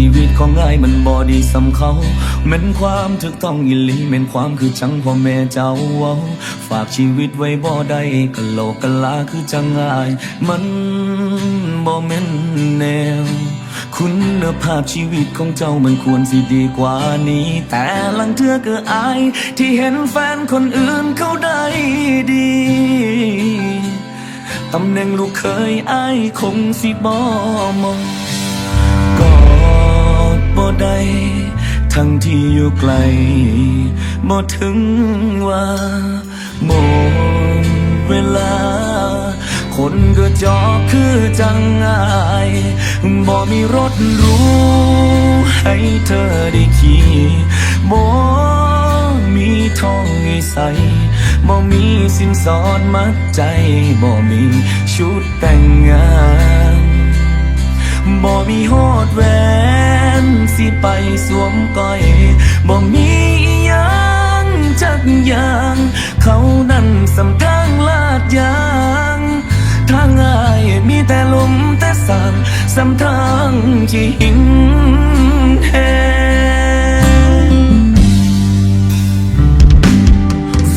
ชีวิตของง่ายมันบอดีสำเขาแม่นความถึกต้องอิลีแม่นความคือจังพ่อแม่เจ้าเว้า ฝากชีวิตไว้บ่ได้กะโลกกะลาคือจังง่าย มันบ่แม่นแนว คุณภาพชีวิตของเจ้ามันควรสิดีกว่านี้ แต่ลังเทือก็อาย ที่เห็นแฟนคนอื่นเขาได้ดีตำแหน่งลูกเคยอายคงสิบ่มอง บ่ได้ทั้งที่อยู่ไกลบ่ถึงว่าหมดเวลา คนก็จอกคือจังอายบ่มีรถรู้ ให้เธอได้ขี่บ่มีทองให้ใส่บ่มีสินสอดมัดใจบ่มีชุดแต่งงานบ่มีโฮดแหวน นสิไปสวมก้อยบ่มีอิหยังจักอย่างเขานั่นสำทางลาดยางทางง่ายมีแต่ลมแต่สางสำทางที่หิงแหง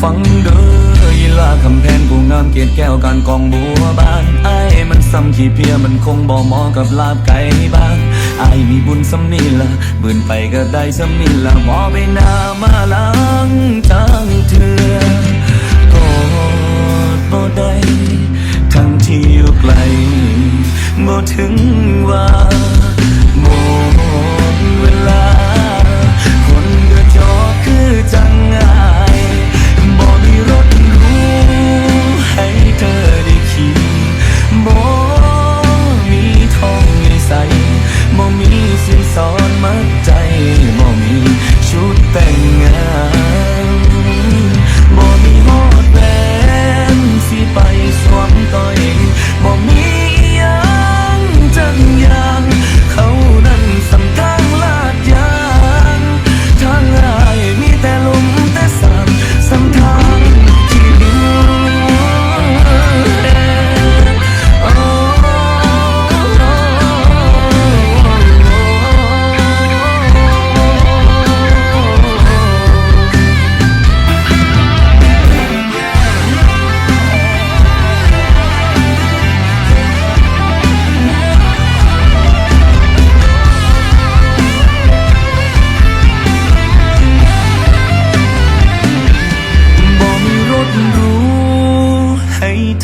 ฟังเด้อยลาคำแพงผู้งามเกียร์แก้วการกองบัวบานไอ้มันซ้ำขี้เพียมันคงบ่เหมอกับลาบไก่บ้าง ไอ้ายมีบุญสำนีละบืนไปก็ได้สำนีละมอไปหน้ามาหลังทางเถื่อกอดบ่ได้ทั้งที่อยู่ไกลบ่ถึงว่าหมดเวลา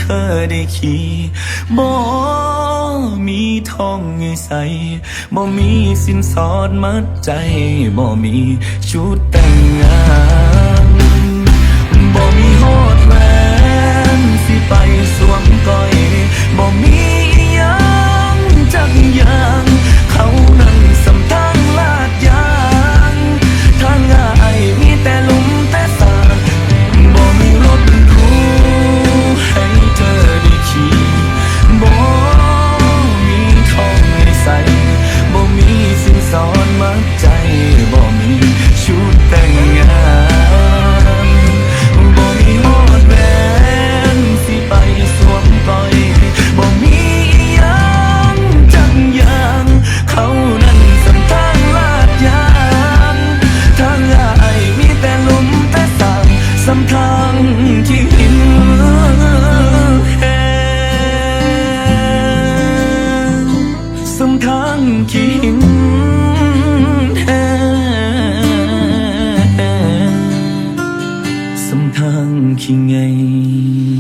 เคยได้ขี่บ่มีทองเงยใส่บ่มีสินสอดมัดใจบ่มีชุดแต่งงานบ่มีโหดแหวนสิไปสวมก้อยบ่มี 心疼，情爱。